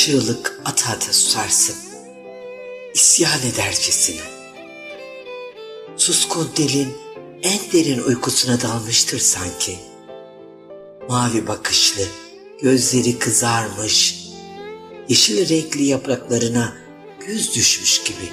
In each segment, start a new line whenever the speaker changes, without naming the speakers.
çığlık ata ata susarsın. İsyan edercesine. Suskun dilin en derin uykusuna dalmıştır sanki. Mavi bakışlı, gözleri kızarmış, yeşil renkli yapraklarına göz düşmüş gibi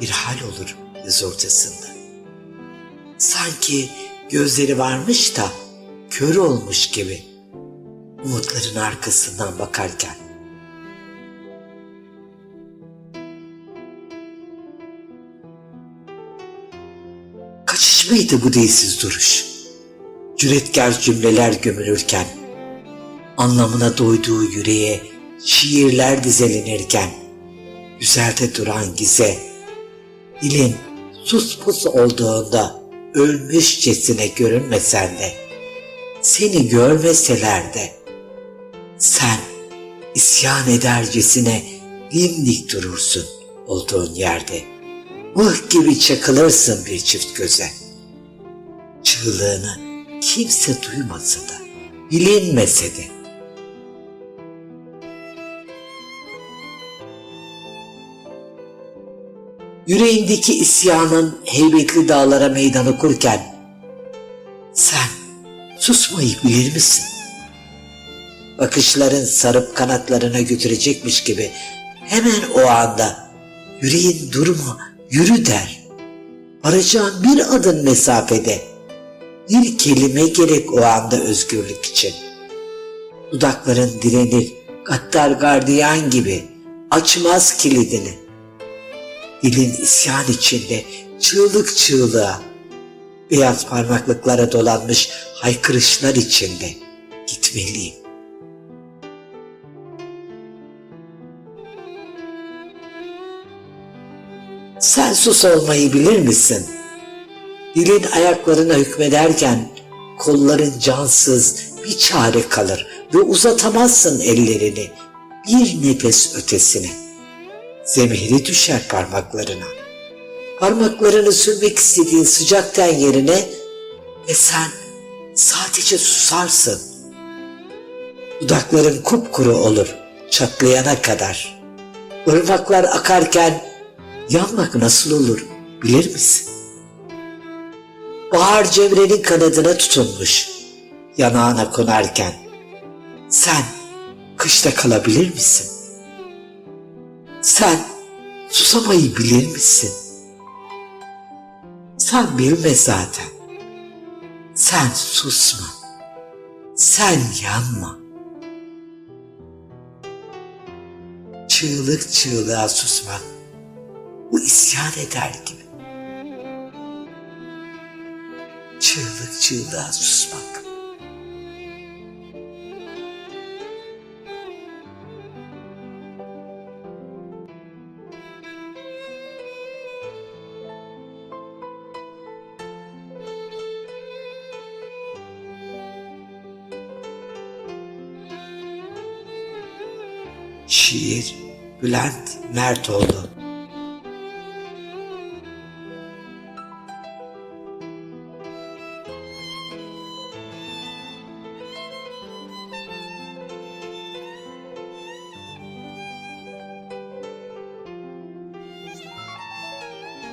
bir hal olur yaz ortasında. Sanki gözleri varmış da kör olmuş gibi umutların arkasından bakarken. Mıydı bu değilsiz duruş? Cüretkar cümleler gömülürken, anlamına doyduğu yüreğe şiirler dizelenirken, güzelde duran gize, dilin sus pus olduğunda ölmüşçesine görünmesen de, seni görmeseler de, sen isyan edercesine dimdik durursun olduğun yerde. Mıh gibi çakılırsın bir çift göze. Çığlığını kimse duymasa da, bilinmese de. Yüreğindeki isyanın heybetli dağlara meydan okurken, sen susmayı bilir misin? Bakışların sarıp kanatlarına götürecekmiş gibi hemen o anda yüreğin durma yürü der. Varacağın bir adım mesafede bir kelime gerek o anda özgürlük için. Dudakların direnir gaddar gardiyan gibi açmaz kilidini. Dilin isyan içinde çığlık çığlığa, beyaz parmaklıklara dolanmış haykırışlar içinde gitmeliyim. Sen sus olmayı bilir misin? Dilin ayaklarına hükmederken kolların cansız bir çare kalır ve uzatamazsın ellerini bir nefes ötesine. Zemheri düşer parmaklarına. Parmaklarını sürmek istediğin sıcak ten yerine ve sen sadece susarsın. Dudakların kupkuru olur çatlayana kadar. Irmaklar akarken yanmak nasıl olur bilir misin? Bahar cevrenin kanadına tutunmuş yanağına konarken sen kışta kalabilir misin? Sen susamayı bilir misin? Sen bilme zaten. Sen susma. Sen yanma. Çığlık çığlığa susmak bu isyan eder gibi. Çığlık çığlığa susmak. Şiir Bülent Mertoğlu